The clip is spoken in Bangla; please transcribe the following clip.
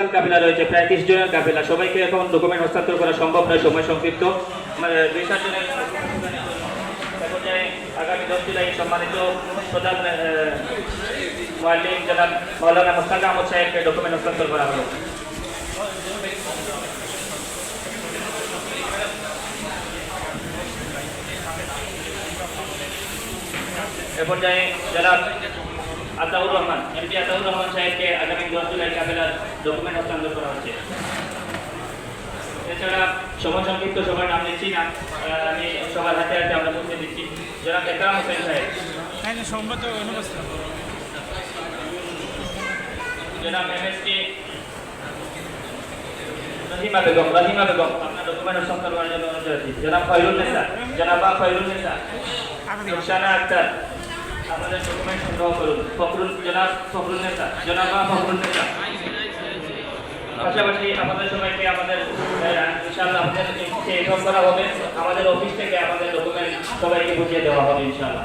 কাফেলা রয়েছে, প্রায় তিরিশ জনের কাফেলা সবাইকে এখন ডকুমেন্ট হস্তান্তর করা সম্ভব নয়, সময় সংক্ষিপ্ত। আগামী দশ জুলাই সম্মানিত প্রধান মোয়াল্লিম জনাব জনাব আতাউর রহমান এমপি আতাউর রহমান সাহেবকে জুলাই কাফেলার ডকুমেন্ট হস্তান্তর করা হচ্ছে। এছাড়া সময় সংক্ষিপ্ত সবার নাম নিচ্ছি না। আমি সবার হাতে হাতে আমরা পৌঁছে দিচ্ছি জনাব একরাম হোসেন সাহেব। এখানে সম্মত অনুপস্থিত। জনাব এমএসকে রহিমা বেগম রহিমা বেগম আপনার ডকুমেন্ট হস্তান্তর করার জন্য অনুরোধ জনাব খয়রুল নেসা জনাবা খয়রুল নেসা রুকসানা আক্তার। সংগ্রহ করুন ফখরুল জনাব ফখরুল নেতা জনাবা ফখরুল নেতা পাশাপাশি আমাদের সবাইকে আমাদের ইনশাআল্লাহ আমাদের করা হবে অফিস থেকে আমাদের ডকুমেন্ট সবাইকে বুঝিয়ে দেওয়া হবে ইনশাআল্লাহ